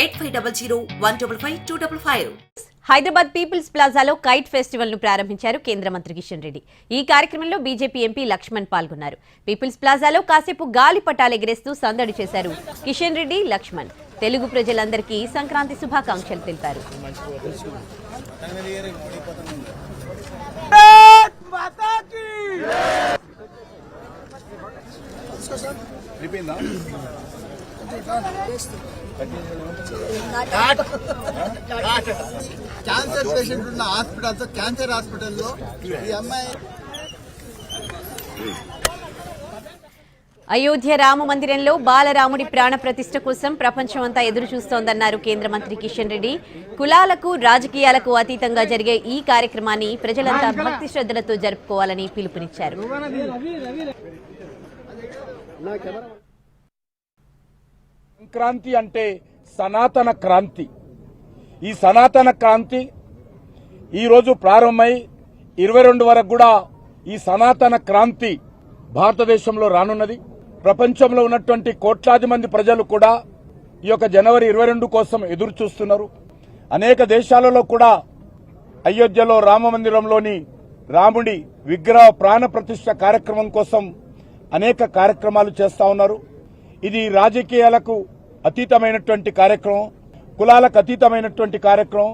eight five double zero one double five two double five. Hyderabad people's ప్లాజాలో kite ఫెస్టివల్ను ప్రారంభించారు కేంద్ర మంత్రి కిషన్ రెడ్డి. ఈ కార్యక్రమంలో బీజేపీ ఎంపీ లక్ష్మణ్ పాల్గొన్నారు. పీపుల్స్ ప్లాజాలో కాసేపు గాలి పటాలు ఎగరేస్తూ సందడి చేశారు కిషన్ రెడ్డి లక్ష్మణ్. తెలుగు ప్రజలందరికీ సంక్రాంతి శుభాకాంక్షలు తెలిపారు. క్యాన్సర్ పేషెంట్ ఉన్న హాస్పిటల్స్ క్యాన్సర్ హాస్పిటల్లో ఈ అమ్మాయి అయోధ్య రామ మందిరంలో బాలరాముడి ప్రాణ ప్రతిష్ఠ కోసం ప్రపంచమంతా ఎదురు చూస్తోందన్నారు కేంద్ర మంత్రి కిషన్ రెడ్డి. కులాలకు రాజకీయాలకు అతీతంగా జరిగే ఈ కార్యక్రమాన్ని ప్రజలంతా భక్తి శ్రద్ధలతో జరుపుకోవాలని పిలుపునిచ్చారు. సంక్రాంతి అంటే సనాతన క్రాంతి. ఈ సనాతన క్రాంతి ఈరోజు ప్రారంభమై ఇరవై రెండు వరకు కూడా ఈ సనాతన క్రాంతి భారతదేశంలో రానున్నది. ప్రపంచంలో ఉన్నటువంటి కోట్లాది మంది ప్రజలు కూడా ఈ యొక్క జనవరి ఇరవై రెండు కోసం ఎదురు చూస్తున్నారు. అనేక దేశాలలో కూడా అయోధ్యలో రామ మందిరంలోని రాముడి విగ్రహ ప్రాణ ప్రతిష్ఠ కార్యక్రమం కోసం అనేక కార్యక్రమాలు చేస్తా ఉన్నారు. ఇది రాజకీయాలకు అతీతమైనటువంటి కార్యక్రమం కులాలకు అతీతమైనటువంటి కార్యక్రమం.